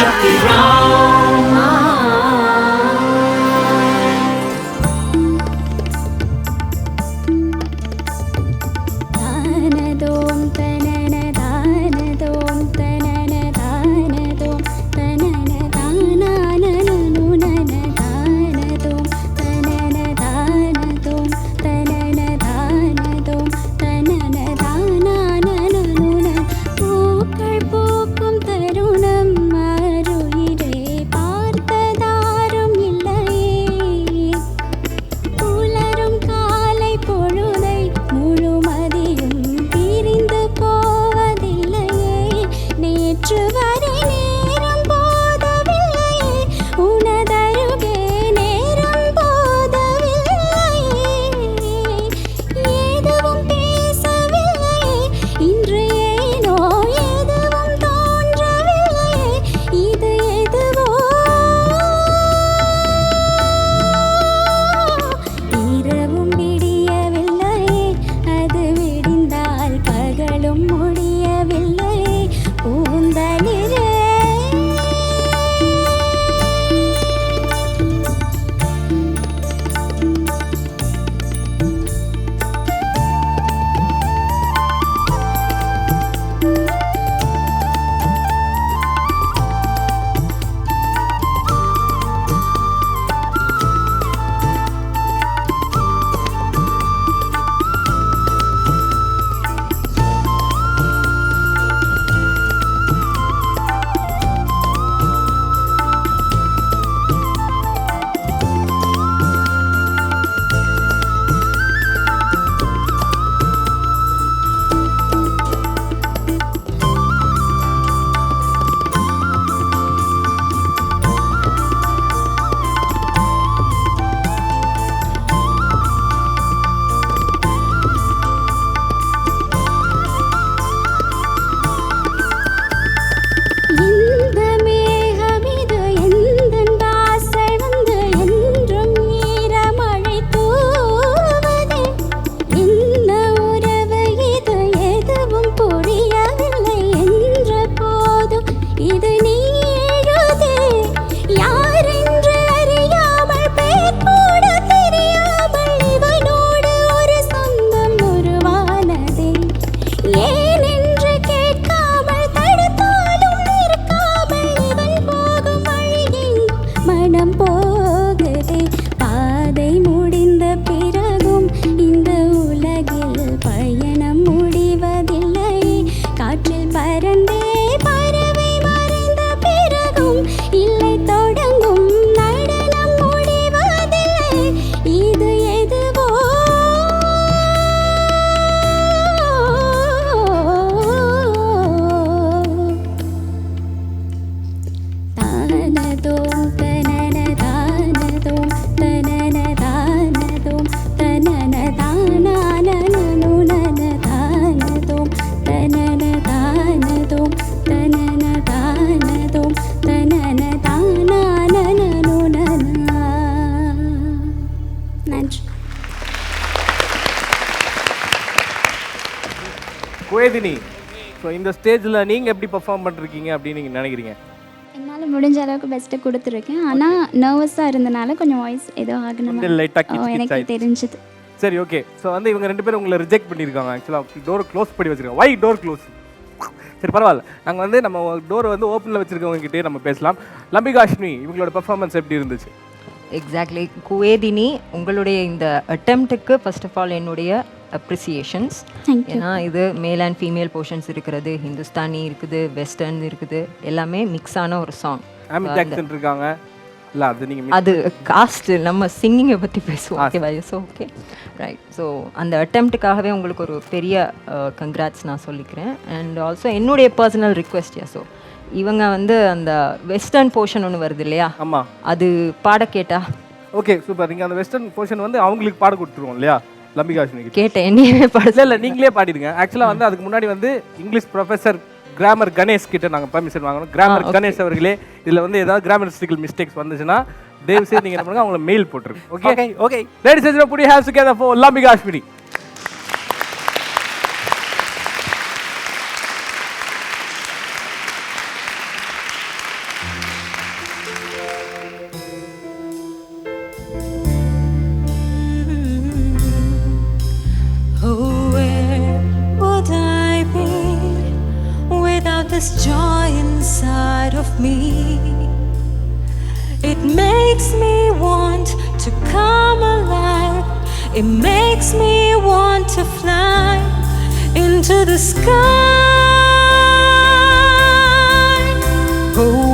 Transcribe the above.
should குவேதினி. So இந்த ஸ்டேஜில் நீங்கள் எப்படி பெர்ஃபார்ம் பண்ணிருக்கீங்க அப்படின்னு நீங்கள் நினைக்கிறீங்க? என்னால் முடிஞ்ச அளவுக்கு பெஸ்ட்டு கொடுத்துருக்கேன். ஆனால் நர்வஸாக இருந்தனால கொஞ்சம் வாய்ஸ் ஏதோ ஆகணும்? எனக்கு தெரிஞ்சது. சரி ஓகே ஸோ வந்து இவங்க ரெண்டு பேரும் உங்களை ரிஜெக்ட் பண்ணியிருக்காங்க. ஆக்சுவலாக டோர் க்ளோஸ் பண்ணி வச்சிருக்காங்க. வை டோர் க்ளோஸ் சரி பரவாயில்ல. நாங்கள் வந்து நம்ம டோர் வந்து ஓப்பனில் வச்சிருக்கவங்க கிட்டே நம்ம பேசலாம். லம்பிகாஷ்மி இவங்களோட பெர்ஃபார்மன்ஸ் எப்படி இருந்துச்சு? எக்ஸாக்ட்லி குவேதினி உங்களுடைய இந்த அட்டெம்ப்ட்டுக்கு ஃபர்ஸ்ட் ஆஃப் ஆல் என்னுடைய அப்ரிசியேஷன்ஸ் Thank you. ஏன்னா இது மேல் அண்ட் ஃபீமேல் போர்ஷன்ஸ் இருக்கிறது ஹிந்துஸ்தானி இருக்குது வெஸ்டர்ன் இருக்குது எல்லாமே மிக்ஸ் ஆன ஒரு சாங் இருக்காங்க. இல்லை அது நீங்கள் அது காஸ்ட் நம்ம சிங்கிங்கை பற்றி பேசுவோம். ஓகேவா ஸோ ஓகே ரைட் ஸோ அந்த அட்டெம்ப்ட்டுக்காகவே உங்களுக்கு ஒரு பெரிய கங்க்ராட்ஸ் நான் சொல்லிக்கிறேன். அண்ட் ஆல்சோ என்னுடைய பர்சனல் ரிக்வெஸ்ட் ஸோ இவங்க வந்து அந்த வெஸ்டர்ன் போர்ஷன் ஒன்று வருது இல்லையா? ஆமாம் அது பாட கேட்டா? ஓகே சூப்பர் நீங்கள் அந்த வெஸ்டர்ன் போர்ஷன் வந்து அவங்களுக்கு பாட கொடுத்துருவோம் இல்லையா? லம்பிகாஷ்மி கிட்ட. கேட்டேன் என்னையவே பாட. இல்லை இல்லை நீங்களே பாடிடுங்க. ஆக்சுவலாக வந்து அதுக்கு முன்னாடி வந்து இங்கிலீஷ் ப்ரொஃபஸர் கிராமர் கணேஷ் கிட்ட நாங்கள் பர்மிஷன் வாங்கணும் கிராமர் கணேஷ் அவர்களே இதில் வந்து ஏதாவது கிராமரிஸ்டிக்கல் மிஸ்டேக்ஸ் வந்துச்சுன்னா தயவு செய்து நீங்கள் என்ன பண்ணுங்க அவங்கள மெயில் போட்டுருங்க. ஓகே ஓகே லேடிஸ் அண்ட் புடி ஹேவ்ஸ் together for Lambika Ashwini Oh, without this joy inside of me? It makes me want to come alive. It makes me want to fly into the sky. Oh,